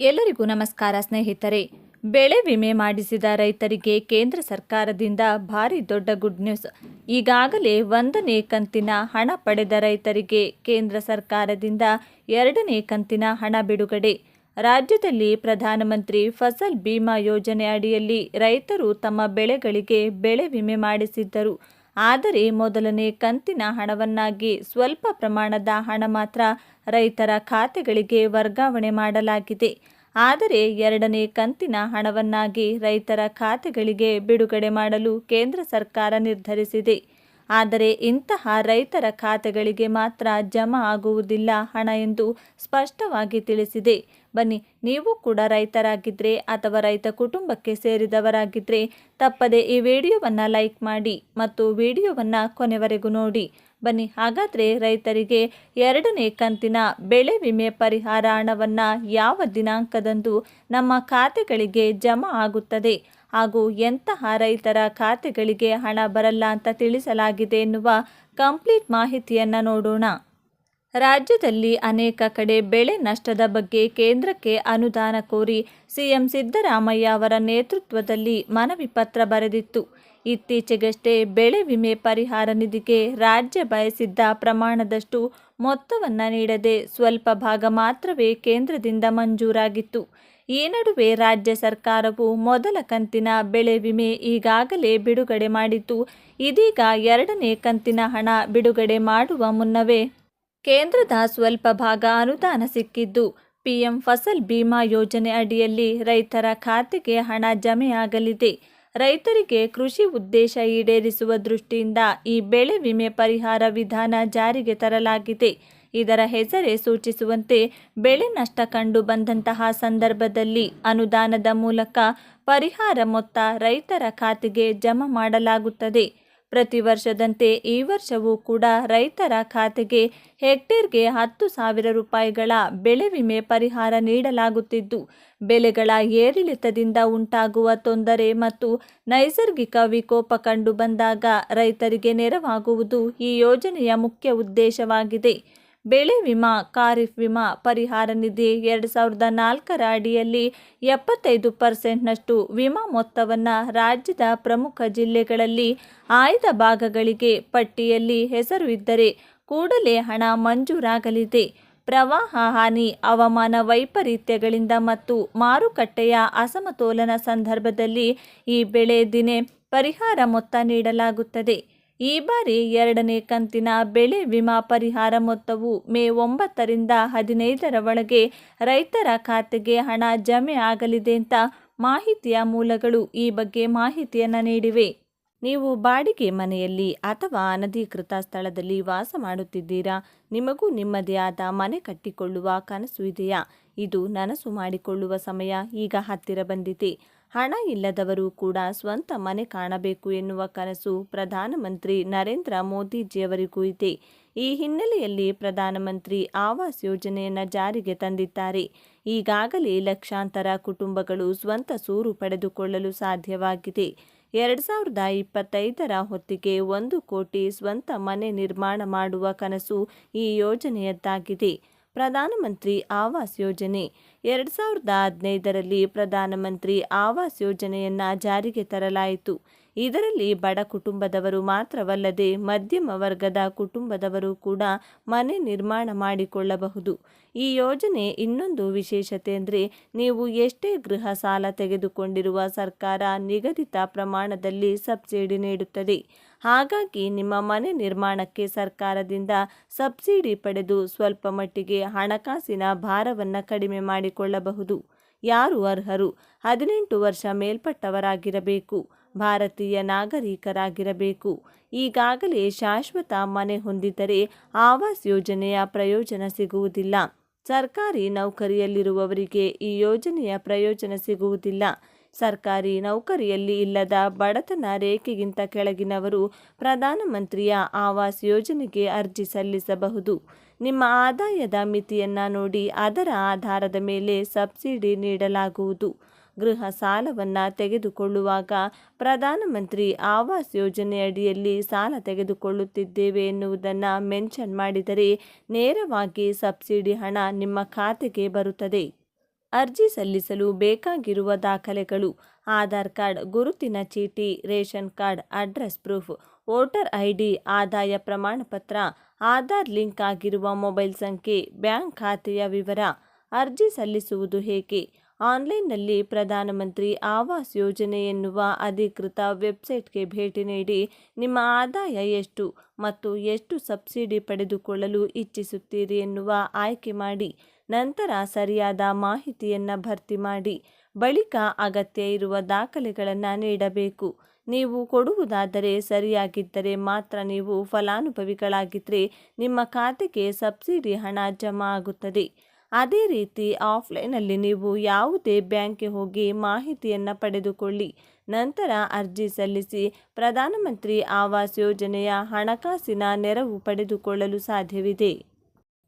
ಎಲ್ಲರಿಗೂ ನಮಸ್ಕಾರ ಸ್ನೇಹಿತರೆ. ಬೆಳೆ ವಿಮೆ ಮಾಡಿಸಿದ ರೈತರಿಗೆ ಕೇಂದ್ರ ಸರ್ಕಾರದಿಂದ ಭಾರಿ ದೊಡ್ಡ ಗುಡ್ ನ್ಯೂಸ್ ಈಗಾಗಲೇ ಒಂದನೇ ಕಂತಿನ ಹಣ ಪಡೆದ ರೈತರಿಗೆ ಕೇಂದ್ರ ಸರ್ಕಾರದಿಂದ ಎರಡನೇ ಕಂತಿನ ಹಣ ಬಿಡುಗಡೆ. ರಾಜ್ಯದಲ್ಲಿ ಪ್ರಧಾನಮಂತ್ರಿ ಫಸಲ್ ಬಿಮಾ ಯೋಜನೆ ಅಡಿಯಲ್ಲಿ ರೈತರು ತಮ್ಮ ಬೆಳೆಗಳಿಗೆ ಬೆಳೆ ವಿಮೆ ಮಾಡಿಸಿದ್ದರು. ಆದರೆ ಮೊದಲನೇ ಕಂತಿನ ಹಣವನ್ನಾಗಿ ಸ್ವಲ್ಪ ಪ್ರಮಾಣದ ಹಣ ಮಾತ್ರ ರೈತರ ಖಾತೆಗಳಿಗೆ ವರ್ಗಾವಣೆ ಮಾಡಲಾಗಿದೆ. ಆದರೆ ಎರಡನೇ ಕಂತಿನ ಹಣವನ್ನಾಗಿ ರೈತರ ಖಾತೆಗಳಿಗೆ ಬಿಡುಗಡೆ ಮಾಡಲು ಕೇಂದ್ರ ಸರ್ಕಾರ ನಿರ್ಧರಿಸಿದೆ. ಆದರೆ ಇಂತಹ ರೈತರ ಖಾತೆಗಳಿಗೆ ಮಾತ್ರ ಜಮಾ ಆಗುವುದಿಲ್ಲ ಹಣ ಎಂದು ಸ್ಪಷ್ಟವಾಗಿ ತಿಳಿಸಿದೆ. ಬನ್ನಿ, ನೀವು ಕೂಡ ರೈತರಾಗಿದ್ದರೆ ಅಥವಾ ರೈತ ಕುಟುಂಬಕ್ಕೆ ಸೇರಿದವರಾಗಿದ್ದರೆ ತಪ್ಪದೆ ಈ ವಿಡಿಯೋವನ್ನು ಲೈಕ್ ಮಾಡಿ ಮತ್ತು ವಿಡಿಯೋವನ್ನು ಕೊನೆವರೆಗೂ ನೋಡಿ. ಬನ್ನಿ, ಹಾಗಾದರೆ ರೈತರಿಗೆ ಎರಡನೇ ಕಂತಿನ ಬೆಳೆ ವಿಮೆ ಪರಿಹಾರ ಹಣವನ್ನು ಯಾವ ದಿನಾಂಕದಂದು ನಮ್ಮ ಖಾತೆಗಳಿಗೆ ಜಮಾ ಆಗುತ್ತದೆ? ಹಾಗೂ ಎಂತಹ ರೈತರ ಖಾತೆಗಳಿಗೆ ಹಣ ಬರಲ್ಲ ಅಂತ ತಿಳಿಸಲಾಗಿದೆ ಎನ್ನುವ ಕಂಪ್ಲೀಟ್ ಮಾಹಿತಿಯನ್ನು ನೋಡೋಣ. ರಾಜ್ಯದಲ್ಲಿ ಅನೇಕ ಕಡೆ ಬೆಳೆ ನಷ್ಟದ ಬಗ್ಗೆ ಕೇಂದ್ರಕ್ಕೆ ಅನುದಾನ ಕೋರಿ ಸಿಎಂ ಸಿದ್ದರಾಮಯ್ಯ ಅವರ ನೇತೃತ್ವದಲ್ಲಿ ಮನವಿ ಪತ್ರ ಬರೆದಿತ್ತು. ಇತ್ತೀಚೆಗಷ್ಟೇ ಬೆಳೆ ವಿಮೆ ಪರಿಹಾರ ನಿಧಿಗೆ ರಾಜ್ಯ ಬಯಸಿದ್ದ ಪ್ರಮಾಣದಷ್ಟು ಮೊತ್ತವನ್ನು ನೀಡದೆ ಸ್ವಲ್ಪ ಭಾಗ ಮಾತ್ರವೇ ಕೇಂದ್ರದಿಂದ ಮಂಜೂರಾಗಿತ್ತು. ಈ ನಡುವೆ ರಾಜ್ಯ ಸರ್ಕಾರವು ಮೊದಲ ಕಂತಿನ ಬೆಳೆ ವಿಮೆ ಈಗಾಗಲೇ ಬಿಡುಗಡೆ ಮಾಡಿತು ಇದೀಗ ಎರಡನೇ ಕಂತಿನ ಹಣ ಬಿಡುಗಡೆ ಮಾಡುವ ಮುನ್ನವೇ ಕೇಂದ್ರದ ಸ್ವಲ್ಪ ಭಾಗ ಅನುದಾನ ಸಿಕ್ಕಿದ್ದು. ಪಿಎಂ ಫಸಲ್ ಬಿಮಾ ಯೋಜನೆ ಅಡಿಯಲ್ಲಿ ರೈತರ ಖಾತೆಗೆ ಹಣ ಜಮೆಯಾಗಲಿದೆ. ರೈತರಿಗೆ ಕೃಷಿ ಉದ್ದೇಶ ಈಡೇರಿಸುವ ದೃಷ್ಟಿಯಿಂದ ಈ ಬೆಳೆ ವಿಮೆ ಪರಿಹಾರ ವಿಧಾನ ಜಾರಿಗೆ ತರಲಾಗಿದೆ. ಇದರ ಹೆಸರೇ ಸೂಚಿಸುವಂತೆ, ಬೆಳೆ ನಷ್ಟ ಕಂಡು ಬಂದಂತಹ ಸಂದರ್ಭದಲ್ಲಿ ಅನುದಾನದ ಮೂಲಕ ಪರಿಹಾರ ಮೊತ್ತ ರೈತರ ಖಾತೆಗೆ ಜಮಾ ಮಾಡಲಾಗುತ್ತದೆ. ಪ್ರತಿ ವರ್ಷದಂತೆ ಈ ವರ್ಷವೂ ಕೂಡ ರೈತರ ಖಾತೆಗೆ ಹೆಕ್ಟೇರ್ಗೆ ಹತ್ತು ಸಾವಿರ ರೂಪಾಯಿಗಳ ಬೆಳೆ ವಿಮೆ ಪರಿಹಾರ ನೀಡಲಾಗುತ್ತಿದ್ದು ಬೆಲೆಗಳ ಏರಿಳಿತದಿಂದ ಉಂಟಾಗುವ ತೊಂದರೆ ಮತ್ತು ನೈಸರ್ಗಿಕ ವಿಕೋಪ ಕಂಡು ಬಂದಾಗ ರೈತರಿಗೆ ನೆರವಾಗುವುದು ಈ ಯೋಜನೆಯ ಮುಖ್ಯ ಉದ್ದೇಶವಾಗಿದೆ. ಬೆಳೆ ವಿಮಾ, ಖಾರಿಫ್ ವಿಮಾ ಪರಿಹಾರ ನಿಧಿ ಎರಡು ಸಾವಿರದ ನಾಲ್ಕರ ಅಡಿಯಲ್ಲಿ ಎಪ್ಪತ್ತೈದು ಪರ್ಸೆಂಟ್ನಷ್ಟು ವಿಮಾ ಮೊತ್ತವನ್ನು ರಾಜ್ಯದ ಪ್ರಮುಖ ಜಿಲ್ಲೆಗಳಲ್ಲಿ ಆಯ್ದ ಭಾಗಗಳಿಗೆ ಪಟ್ಟಿಯಲ್ಲಿ ಹೆಸರು ಇದ್ದರೆ ಕೂಡಲೇ ಹಣ ಮಂಜೂರಾಗಲಿದೆ. ಪ್ರವಾಹ ಹಾನಿ, ಹವಾಮಾನ ವೈಪರೀತ್ಯಗಳಿಂದ ಮತ್ತು ಮಾರುಕಟ್ಟೆಯ ಅಸಮತೋಲನ ಸಂದರ್ಭದಲ್ಲಿ ಈ ಬೆಳೆ ದಿನೇ ಪರಿಹಾರ ಮೊತ್ತ ನೀಡಲಾಗುತ್ತದೆ. ಈ ಬಾರಿ ಎರಡನೇ ಕಂತಿನ ಬೆಳೆ ವಿಮಾ ಪರಿಹಾರ ಮೊತ್ತವು ಮೇ ಒಂಬತ್ತರಿಂದ ಹದಿನೈದರ ಒಳಗೆ ರೈತರ ಖಾತೆಗೆ ಹಣ ಜಮೆ ಆಗಲಿದೆ ಅಂತ ಮಾಹಿತಿಯ ಮೂಲಗಳು ಈ ಬಗ್ಗೆ ಮಾಹಿತಿಯನ್ನು ನೀಡಿವೆ. ನೀವು ಬಾಡಿಗೆ ಮನೆಯಲ್ಲಿ ಅಥವಾ ಅನಧಿಕೃತ ಸ್ಥಳದಲ್ಲಿ ವಾಸ ಮಾಡುತ್ತಿದ್ದೀರಾ? ನಿಮಗೂ ನಿಮ್ಮದೇ ಆದ ಮನೆ ಕಟ್ಟಿಕೊಳ್ಳುವ ಕನಸು ಇದೆಯಾ? ಇದು ನನಸು ಮಾಡಿಕೊಳ್ಳುವ ಸಮಯ ಈಗ ಹತ್ತಿರ ಬಂದಿದೆ. ಹಣ ಇಲ್ಲದವರು ಕೂಡ ಸ್ವಂತ ಮನೆ ಕಾಣಬೇಕು ಎನ್ನುವ ಕನಸು ಪ್ರಧಾನಮಂತ್ರಿ ನರೇಂದ್ರ ಮೋದಿಜಿಯವರಿಗೂ ಇದೆ. ಈ ಹಿನ್ನೆಲೆಯಲ್ಲಿ ಪ್ರಧಾನಮಂತ್ರಿ ಆವಾಸ್ ಯೋಜನೆಯನ್ನು ಜಾರಿಗೆ ತಂದಿದ್ದಾರೆ. ಈಗಾಗಲೇ ಲಕ್ಷಾಂತರ ಕುಟುಂಬಗಳು ಸ್ವಂತ ಸೂರು ಪಡೆದುಕೊಳ್ಳಲು ಸಾಧ್ಯವಾಗಿದೆ. ಎರಡು ಸಾವಿರದ ಇಪ್ಪತ್ತೈದರ ಹೊತ್ತಿಗೆ ಒಂದು ಕೋಟಿ ಸ್ವಂತ ಮನೆ ನಿರ್ಮಾಣ ಮಾಡುವ ಕನಸು ಈ ಯೋಜನೆಯದ್ದಾಗಿದೆ. ಪ್ರಧಾನಮಂತ್ರಿ ಆವಾಸ್ ಯೋಜನೆ. ಎರಡು ಸಾವಿರದ ಹದಿನೈದರಲ್ಲಿ ಪ್ರಧಾನಮಂತ್ರಿ ಆವಾಸ್ ಯೋಜನೆಯನ್ನು ಜಾರಿಗೆ ತರಲಾಯಿತು. ಇದರಲ್ಲಿ ಬಡ ಕುಟುಂಬದವರು ಮಾತ್ರವಲ್ಲದೆ ಮಧ್ಯಮ ವರ್ಗದ ಕುಟುಂಬದವರು ಕೂಡ ಮನೆ ನಿರ್ಮಾಣ ಮಾಡಿಕೊಳ್ಳಬಹುದು. ಈ ಯೋಜನೆ ಇನ್ನೊಂದು ವಿಶೇಷತೆ ಅಂದರೆ ನೀವು ಎಷ್ಟೇ ಗೃಹ ಸಾಲ ತೆಗೆದುಕೊಂಡಿರುವ ಸರ್ಕಾರ ನಿಗದಿತ ಪ್ರಮಾಣದಲ್ಲಿ ಸಬ್ಸಿಡಿ ನೀಡುತ್ತದೆ. ಹಾಗಾಗಿ ನಿಮ್ಮ ಮನೆ ನಿರ್ಮಾಣಕ್ಕೆ ಸರ್ಕಾರದಿಂದ ಸಬ್ಸಿಡಿ ಪಡೆದು ಸ್ವಲ್ಪ ಮಟ್ಟಿಗೆ ಹಣಕಾಸಿನ ಭಾರವನ್ನು ಕಡಿಮೆ ಮಾಡಿಕೊಳ್ಳಬಹುದು. ಯಾರು ಅರ್ಹರು? ಹದಿನೆಂಟು ವರ್ಷ ಮೇಲ್ಪಟ್ಟವರಾಗಿರಬೇಕು, ಭಾರತೀಯ ನಾಗರಿಕರಾಗಿರಬೇಕು. ಈಗಾಗಲೇ ಶಾಶ್ವತ ಮನೆ ಹೊಂದಿದ್ದರೆ ಆವಾಸ್ ಯೋಜನೆಯ ಪ್ರಯೋಜನ ಸಿಗುವುದಿಲ್ಲ. ಸರ್ಕಾರಿ ನೌಕರಿಯಲ್ಲಿರುವವರಿಗೆ ಈ ಯೋಜನೆಯ ಪ್ರಯೋಜನ ಸಿಗುವುದಿಲ್ಲ. ಸರ್ಕಾರಿ ನೌಕರಿಯಲ್ಲಿ ಇಲ್ಲದ ಬಡತನ ರೇಖೆಗಿಂತ ಕೆಳಗಿನವರು ಪ್ರಧಾನಮಂತ್ರಿಯ ಆವಾಸ್ ಯೋಜನೆಗೆ ಅರ್ಜಿ ಸಲ್ಲಿಸಬಹುದು. ನಿಮ್ಮ ಆದಾಯದ ಮಿತಿಯನ್ನು ನೋಡಿ ಅದರ ಆಧಾರದ ಮೇಲೆ ಸಬ್ಸಿಡಿ ನೀಡಲಾಗುವುದು. ಗೃಹ ಸಾಲವನ್ನು ತೆಗೆದುಕೊಳ್ಳುವಾಗ ಪ್ರಧಾನಮಂತ್ರಿ ಆವಾಸ್ ಯೋಜನೆಯಡಿಯಲ್ಲಿ ಸಾಲ ತೆಗೆದುಕೊಳ್ಳುತ್ತಿದ್ದೇವೆ ಎನ್ನುವುದನ್ನು ಮೆನ್ಷನ್ ಮಾಡಿದರೆ ನೇರವಾಗಿ ಸಬ್ಸಿಡಿ ಹಣ ನಿಮ್ಮ ಖಾತೆಗೆ ಬರುತ್ತದೆ. ಅರ್ಜಿ ಸಲ್ಲಿಸಲು ಬೇಕಾಗಿರುವ ದಾಖಲೆಗಳು, ಆಧಾರ್ ಕಾರ್ಡ್, ಗುರುತಿನ ಚೀಟಿ, ration card, address proof, voter ID, ಆದಾಯ ಪ್ರಮಾಣಪತ್ರ, ಆಧಾರ್ ಲಿಂಕ್ ಆಗಿರುವ ಮೊಬೈಲ್ ಸಂಖ್ಯೆ, ಬ್ಯಾಂಕ್ ಖಾತೆಯ ವಿವರ, ಅರ್ಜಿ ಸಲ್ಲಿಸುವುದು ಹೇಗೆ, ಆನ್ಲೈನ್ನಲ್ಲಿ ಪ್ರಧಾನಮಂತ್ರಿ ಆವಾಸ್ ಯೋಜನೆ ಎನ್ನುವ ಅಧಿಕೃತ ವೆಬ್ಸೈಟ್ಗೆ ಭೇಟಿ ನೀಡಿ ನಿಮ್ಮ ಆದಾಯ ಎಷ್ಟು ಮತ್ತು ಎಷ್ಟು ಸಬ್ಸಿಡಿ ಪಡೆದುಕೊಳ್ಳಲು ಇಚ್ಛಿಸುತ್ತೀರಿ ಎನ್ನುವ ಆಯ್ಕೆ ಮಾಡಿ ನಂತರ ಸರಿಯಾದ ಮಾಹಿತಿಯನ್ನು ಭರ್ತಿ ಮಾಡಿ ಬಳಿಕ ಅಗತ್ಯ ಇರುವ ದಾಖಲೆಗಳನ್ನು ನೀಡಬೇಕು. ನೀವು ಕೊಡುವುದಾದರೆ ಸರಿಯಾಗಿದ್ದರೆ ಮಾತ್ರ ನೀವು ಫಲಾನುಭವಿಗಳಾಗಿದ್ದರೆ ನಿಮ್ಮ ಖಾತೆಗೆ ಸಬ್ಸಿಡಿ ಹಣ ಜಮಾ ಆಗುತ್ತದೆ. ಅದೇ ರೀತಿ ಆಫ್ಲೈನಲ್ಲಿ ನೀವು ಯಾವುದೇ ಬ್ಯಾಂಕ್ಗೆ ಹೋಗಿ ಮಾಹಿತಿಯನ್ನು ಪಡೆದುಕೊಳ್ಳಿ. ನಂತರ ಅರ್ಜಿ ಸಲ್ಲಿಸಿ ಪ್ರಧಾನಮಂತ್ರಿ ಆವಾಸ್ ಯೋಜನೆಯ ಹಣಕಾಸಿನ ನೆರವು ಪಡೆದುಕೊಳ್ಳಲು ಸಾಧ್ಯವಿದೆ.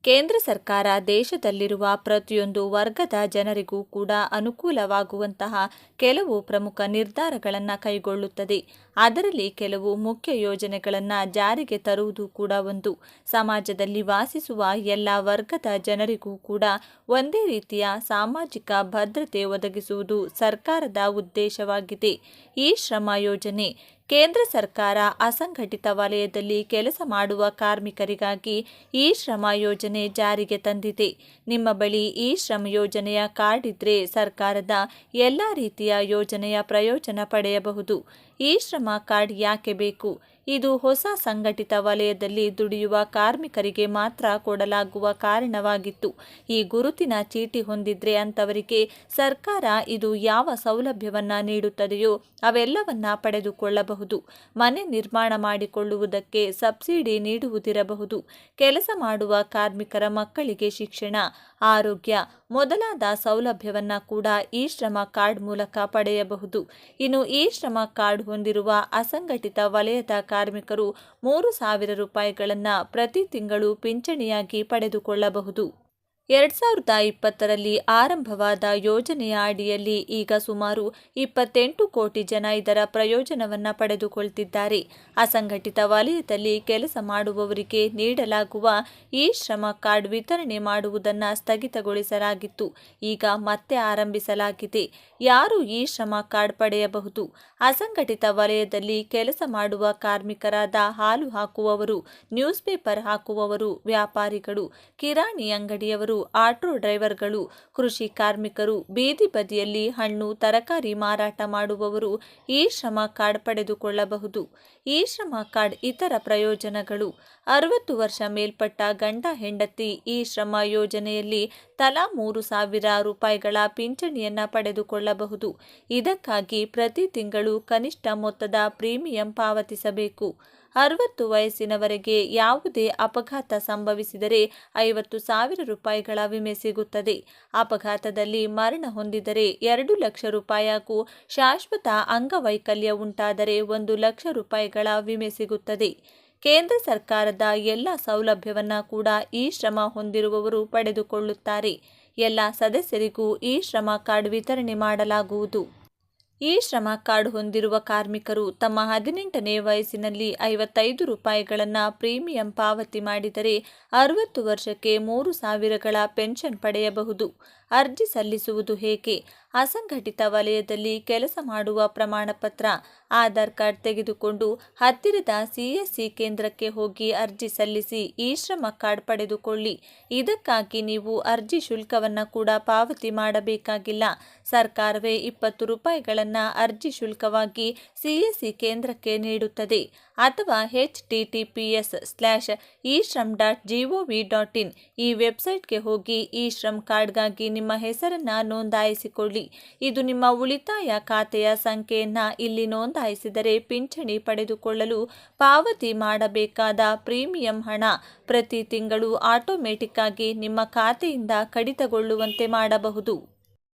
ಕೇಂದ್ರ ಸರ್ಕಾರ ದೇಶದಲ್ಲಿರುವ ಪ್ರತಿಯೊಂದು ವರ್ಗದ ಜನರಿಗೂ ಕೂಡ ಅನುಕೂಲವಾಗುವಂತಹ ಕೆಲವು ಪ್ರಮುಖ ನಿರ್ಧಾರಗಳನ್ನು ಕೈಗೊಳ್ಳುತ್ತದೆ. ಅದರಲ್ಲಿ ಕೆಲವು ಮುಖ್ಯ ಯೋಜನೆಗಳನ್ನು ಜಾರಿಗೆ ತರುವುದು ಕೂಡ ಒಂದು. ಸಮಾಜದಲ್ಲಿ ವಾಸಿಸುವ ಎಲ್ಲ ವರ್ಗದ ಜನರಿಗೂ ಕೂಡ ಒಂದೇ ರೀತಿಯ ಸಾಮಾಜಿಕ ಭದ್ರತೆ ಒದಗಿಸುವುದು ಸರ್ಕಾರದ ಉದ್ದೇಶವಾಗಿದೆ. ಈ ಶ್ರಮ ಯೋಜನೆ ಕೇಂದ್ರ ಸರ್ಕಾರ ಅಸಂಘಟಿತ ವಲಯದಲ್ಲಿ ಕೆಲಸ ಮಾಡುವ ಕಾರ್ಮಿಕರಿಗಾಗಿ ಈ ಶ್ರಮ ಯೋಜನೆ ಜಾರಿಗೆ ತಂದಿದೆ. ನಿಮ್ಮ ಬಳಿ ಈ ಶ್ರಮ ಯೋಜನೆಯ ಕಾರ್ಡ್ ಇದ್ರೆ ಸರ್ಕಾರದ ಎಲ್ಲ ರೀತಿಯ ಯೋಜನೆಯ ಪ್ರಯೋಜನ ಪಡೆಯಬಹುದು. ಈ ಶ್ರಮ ಕಾರ್ಡ್ ಯಾಕೆ ಬೇಕು? ಇದು ಹೊಸ ಸಂಘಟಿತ ವಲಯದಲ್ಲಿ ದುಡಿಯುವ ಕಾರ್ಮಿಕರಿಗೆ ಮಾತ್ರ ಕೊಡಲಾಗುವ ಕಾರಣವಾಗಿತ್ತು. ಈ ಗುರುತಿನ ಚೀಟಿ ಹೊಂದಿದ್ರೆ ಅಂತವರಿಗೆ ಸರ್ಕಾರ ಇದು ಯಾವ ಸೌಲಭ್ಯವನ್ನ ನೀಡುತ್ತದೆಯೋ ಅವೆಲ್ಲವನ್ನ ಪಡೆದುಕೊಳ್ಳಬಹುದು. ಮನೆ ನಿರ್ಮಾಣ ಮಾಡಿಕೊಳ್ಳುವುದಕ್ಕೆ ಸಬ್ಸಿಡಿ ನೀಡುವುದಿರಬಹುದು. ಕೆಲಸ ಮಾಡುವ ಕಾರ್ಮಿಕರ ಮಕ್ಕಳಿಗೆ ಶಿಕ್ಷಣ, ಆರೋಗ್ಯ ಮೊದಲಾದ ಸೌಲಭ್ಯವನ್ನ ಕೂಡ ಈ ಶ್ರಮ ಕಾರ್ಡ್ ಮೂಲಕ ಪಡೆಯಬಹುದು. ಇನ್ನು ಈ ಶ್ರಮ ಕಾರ್ಡ್ ಹೊಂದಿರುವ ಅಸಂಘಟಿತ ವಲಯದ ಕಾರ್ಮಿಕರು ಮೂರು ಸಾವಿರ ರೂಪಾಯಿಗಳನ್ನು ಪ್ರತಿ ತಿಂಗಳು ಪಿಂಚಣಿಯಾಗಿ ಪಡೆದುಕೊಳ್ಳಬಹುದು. ಎರಡ್ ಸಾವಿರದ ಇಪ್ಪತ್ತರಲ್ಲಿ ಆರಂಭವಾದ ಯೋಜನೆಯ ಅಡಿಯಲ್ಲಿ ಈಗ ಸುಮಾರು ಇಪ್ಪತ್ತೆಂಟು ಕೋಟಿ ಜನ ಇದರ ಪ್ರಯೋಜನವನ್ನು ಪಡೆದುಕೊಳ್ತಿದ್ದಾರೆ. ಅಸಂಘಟಿತ ವಲಯದಲ್ಲಿ ಕೆಲಸ ಮಾಡುವವರಿಗೆ ನೀಡಲಾಗುವ ಈ ಶ್ರಮ ಕಾರ್ಡ್ ವಿತರಣೆ ಮಾಡುವುದನ್ನು ಸ್ಥಗಿತಗೊಳಿಸಲಾಗಿತ್ತು. ಈಗ ಮತ್ತೆ ಆರಂಭಿಸಲಾಗಿದೆ. ಯಾರು ಈ ಶ್ರಮ ಕಾರ್ಡ್ ಪಡೆಯಬಹುದು? ಅಸಂಘಟಿತ ವಲಯದಲ್ಲಿ ಕೆಲಸ ಮಾಡುವ ಕಾರ್ಮಿಕರಾದ ಹಾಲು ಹಾಕುವವರು, ನ್ಯೂಸ್ ಪೇಪರ್ ಹಾಕುವವರು, ವ್ಯಾಪಾರಿಗಳು, ಕಿರಾಣಿ ಅಂಗಡಿಯವರು ಆಟೋ ಡ್ರೈವರ್ಗಳು, ಕೃಷಿ ಕಾರ್ಮಿಕರು, ಬೀದಿ ಬದಿಯಲ್ಲಿ ಹಣ್ಣು, ತರಕಾರಿ ಮಾರಾಟ ಮಾಡುವವರು ಈ ಶ್ರಮ ಕಾರ್ಡ್ ಪಡೆದುಕೊಳ್ಳಬಹುದು. ಈ ಶ್ರಮ ಕಾರ್ಡ್ ಇತರ ಪ್ರಯೋಜನಗಳು. ಅರವತ್ತು ವರ್ಷ ಮೇಲ್ಪಟ್ಟ ಗಂಡ ಹೆಂಡತಿ ಈ ಶ್ರಮ ಯೋಜನೆಯಲ್ಲಿ ತಲಾ ಮೂರು ಸಾವಿರ ರೂಪಾಯಿಗಳ ಪಿಂಚಣಿಯನ್ನ ಪಡೆದುಕೊಳ್ಳಬಹುದು. ಇದಕ್ಕಾಗಿ ಪ್ರತಿ ತಿಂಗಳು ಕನಿಷ್ಠ ಮೊತ್ತದ ಪ್ರೀಮಿಯಂ ಪಾವತಿಸಬೇಕು. ಅರವತ್ತು ವಯಸ್ಸಿನವರೆಗೆ ಯಾವುದೇ ಅಪಘಾತ ಸಂಭವಿಸಿದರೆ ಐವತ್ತು ಸಾವಿರ ರೂಪಾಯಿಗಳ ವಿಮೆ ಸಿಗುತ್ತದೆ. ಅಪಘಾತದಲ್ಲಿ ಮರಣ ಹೊಂದಿದರೆ ಎರಡು ಲಕ್ಷ ರೂಪಾಯಿ ಹಾಗೂ ಶಾಶ್ವತ ಅಂಗವೈಕಲ್ಯ ಉಂಟಾದರೆ ಒಂದು ಲಕ್ಷ ರೂಪಾಯಿಗಳ ವಿಮೆ ಸಿಗುತ್ತದೆ. ಕೇಂದ್ರ ಸರ್ಕಾರದ ಎಲ್ಲ ಸೌಲಭ್ಯವನ್ನು ಕೂಡ ಈ ಶ್ರಮ ಹೊಂದಿರುವವರು ಪಡೆದುಕೊಳ್ಳುತ್ತಾರೆ. ಎಲ್ಲ ಸದಸ್ಯರಿಗೂ ಈ ಶ್ರಮ ಕಾರ್ಡ್ ವಿತರಣೆ ಮಾಡಲಾಗುವುದು. ಈ ಶ್ರಮ ಕಾರ್ಡ್ ಹೊಂದಿರುವ ಕಾರ್ಮಿಕರು ತಮ್ಮ ಹದಿನೆಂಟನೇ ವಯಸ್ಸಿನಲ್ಲಿ ಐವತ್ತೈದು ರೂಪಾಯಿಗಳನ್ನು ಪ್ರೀಮಿಯಂ ಪಾವತಿ ಮಾಡಿದರೆ ಅರವತ್ತು ವರ್ಷಕ್ಕೆ ಮೂರು ಸಾವಿರಗಳ ಪೆನ್ಷನ್ ಪಡೆಯಬಹುದು. ಅರ್ಜಿ ಸಲ್ಲಿಸುವುದು ಹೇಗೆ? ಅಸಂಘಟಿತ ವಲಯದಲ್ಲಿ ಕೆಲಸ ಮಾಡುವ ಪ್ರಮಾಣಪತ್ರ, ಆಧಾರ್ ಕಾರ್ಡ್ ತೆಗೆದುಕೊಂಡು ಹತ್ತಿರದ ಸಿಎಸ್ಸಿ ಕೇಂದ್ರಕ್ಕೆ ಹೋಗಿ ಅರ್ಜಿ ಸಲ್ಲಿಸಿ ಈ ಶ್ರಮ ಕಾರ್ಡ್ ಪಡೆದುಕೊಳ್ಳಿ. ಇದಕ್ಕಾಗಿ ನೀವು ಅರ್ಜಿ ಶುಲ್ಕವನ್ನು ಕೂಡ ಪಾವತಿ ಮಾಡಬೇಕಾಗಿಲ್ಲ. ಸರ್ಕಾರವೇ ಇಪ್ಪತ್ತು ರೂಪಾಯಿಗಳನ್ನು ಅರ್ಜಿ ಶುಲ್ಕವಾಗಿ ಸಿಎಸ್ಸಿ ಕೇಂದ್ರಕ್ಕೆ ನೀಡುತ್ತದೆ. ಅಥವಾ H T T P S slash E Shram dot G O V dot in ಈ ವೆಬ್ಸೈಟ್ಗೆ ಹೋಗಿ ಇ ಶ್ರಮ್ ಕಾರ್ಡ್ಗಾಗಿ ನಿಮ್ಮ ಹೆಸರನ್ನು ನೋಂದಾಯಿಸಿಕೊಳ್ಳಿ. ಇದು ನಿಮ್ಮ ಉಳಿತಾಯ ಖಾತೆಯ ಸಂಖ್ಯೆಯನ್ನು ಇಲ್ಲಿ ನೋಂದಾಯಿಸಿದರೆ ಪಿಂಚಣಿ ಪಡೆದುಕೊಳ್ಳಲು ಪಾವತಿ ಮಾಡಬೇಕಾದ ಪ್ರೀಮಿಯಂ ಹಣ ಪ್ರತಿ ತಿಂಗಳು ಆಟೋಮೆಟಿಕ್ ಆಗಿ ನಿಮ್ಮ ಖಾತೆಯಿಂದ ಕಡಿತಗೊಳ್ಳುವಂತೆ ಮಾಡಬಹುದು.